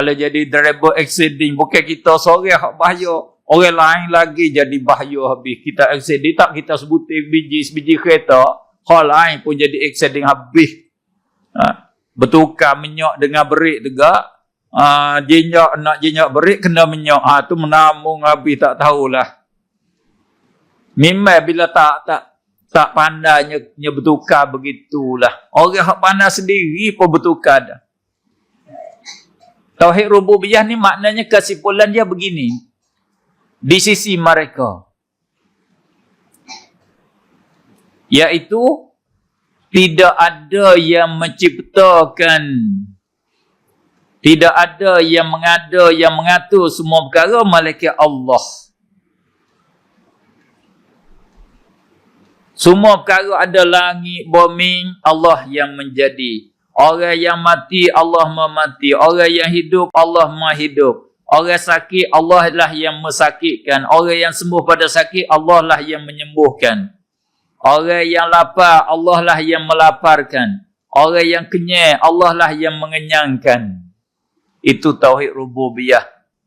Kalau jadi driver accident, bukan kita seorang yang bahaya. Orang lain lagi jadi bahaya habis. Kita accident, tak kita sebutin biji-biji kereta. Hal lain pun jadi accident habis. Ha? Bertukar minyak dengan berik juga. Ha, jinjak nak jinjak berik kena minyak. Ha, tu menamung habis tak tahulah. Memang bila tak tak tak pandainya bertukar begitulah. Orang yang pandai sendiri pun bertukar dah. Tauhid rububiyah ni maknanya kesimpulan dia begini. Di sisi mereka. Iaitu tidak ada yang menciptakan tidak ada yang mengada yang mengatur semua perkara malaikat Allah. Semua perkara ada langit, bumi, Allah yang menjadi. Orang yang mati, Allah memati. Orang yang hidup, Allah menghidup. Orang sakit, Allah lah yang mesakitkan. Orang yang sembuh pada sakit, Allah lah yang menyembuhkan. Orang yang lapar, Allah lah yang melaparkan. Orang yang kenyang, Allah lah yang mengenyangkan. Itu Tauhid Rububiyah.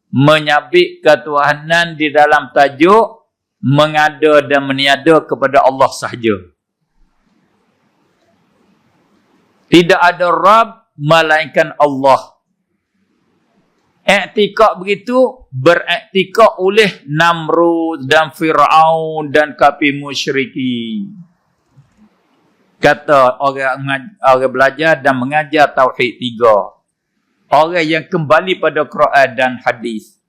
Menyabik ketuhanan di dalam tajuk, mengada dan meniada kepada Allah sahaja. Tidak ada Rab melainkan Allah. Iktikad begitu beriktikad oleh Namrud dan Fir'aun dan kapi musyriki. Kata orang orang belajar dan mengajar Tauhid tiga. Orang yang kembali pada Quran dan hadis.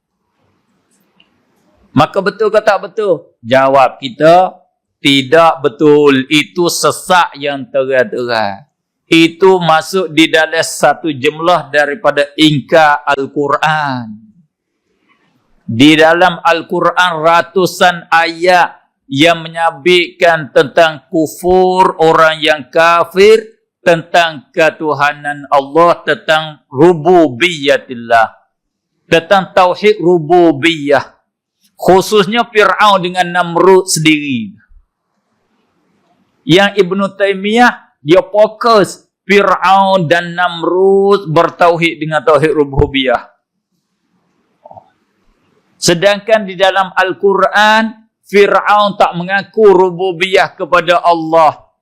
Maka betul ke tak betul? Jawab kita, tidak betul. Itu sesak yang terang-terang itu masuk di dalam satu jumlah daripada ingka Al-Quran. Di dalam Al-Quran ratusan ayat yang menyabitkan tentang kufur orang yang kafir, tentang ketuhanan Allah, tentang rububiyatillah, tentang tauhid rububiyah. Khususnya Fir'aun dengan Namrud sendiri. Yang Ibn Taymiyah dia fokus Fir'aun dan Namrud bertauhid dengan tauhid rububiyah. Sedangkan di dalam Al-Quran, Fir'aun tak mengaku rububiyah kepada Allah.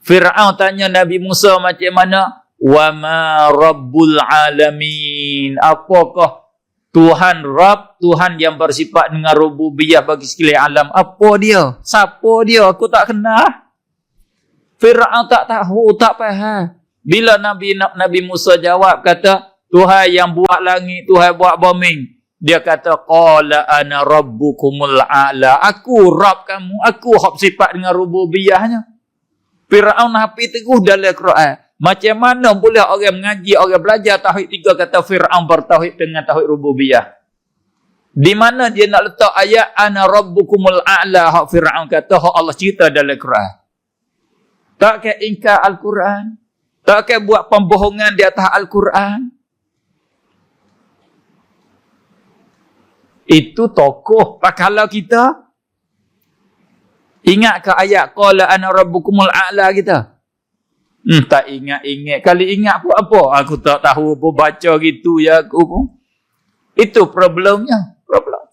Fir'aun tanya Nabi Musa macam mana? Wa ma rabbul alamin. Apakah Tuhan Rabb, Tuhan yang bersifat dengan rububiyah bagi sekalian alam. Apa dia? Siapa dia? Aku tak kenal. Fir'aun tak tahu, tak faham. Bila Nabi Nabi Musa jawab kata, Tuhan yang buat langit, Tuhan buat bumi. Dia kata, Qala ana rabbukumul a'la. Aku Rabb kamu, aku hak sifat dengan rububiyahnya. Fir'aun hapi teguh dalam Quran. Macam mana boleh orang mengaji, orang belajar tauhid tiga kata Fir'aun bertauhid dengan tauhid rububiyah. Di mana dia nak letak ayat ana rabbukumul a'la hak Fir'aun kata hak Allah cerita dalam Quran. Tak ke ingkar Al-Quran. Tak ke buat pembohongan di atas Al-Quran. Itu tokoh pakalau kita. Ingat ke ayat qala ana rabbukumul a'la kita? Hmm, tak ingat-ingat. Kali ingat pun apa? Aku tak tahu apa baca gitu ya aku pun. Itu problemnya. Problem.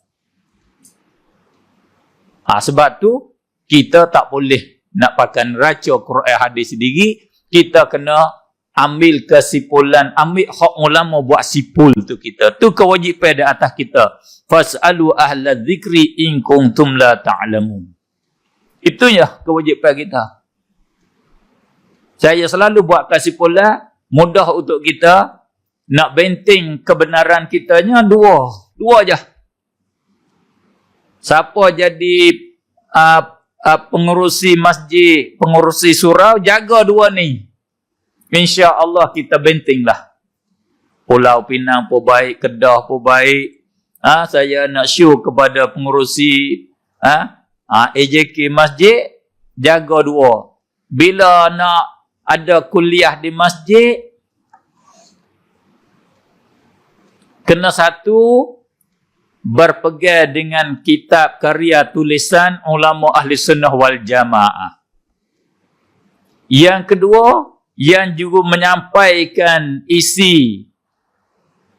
Ha, sebab tu, kita tak boleh nak pakai raca Quran hadis sendiri, kita kena ambil kesimpulan, ambil hak ulama buat sipul tu kita. Tu kewajipan di atas kita. Fas'alu ahla dzikri in kuntum la ta'lamun. Itu ya kewajipan kita. Saya selalu buat kesimpulan, mudah untuk kita nak benteng kebenaran kitanya dua. Dua aja. Siapa jadi uh, uh, pengurusi masjid, pengurusi surau, jaga dua ni. Insya Allah kita bentinglah. Pulau Pinang pun baik, Kedah pun baik. Ha, saya nak show kepada pengurusi ha, ha, AJK masjid, jaga dua. Bila nak ada kuliah di masjid, kena satu, berpegang dengan kitab karya tulisan ulama ahli sunnah wal jamaah. Yang kedua, yang juga menyampaikan isi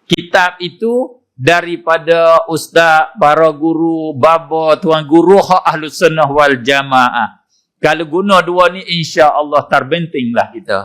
kitab itu daripada ustaz, para guru, baba, tuan guru hak ahlu sunnah wal jamaah. Kalau guna dua ni insya Allah terbentinglah kita.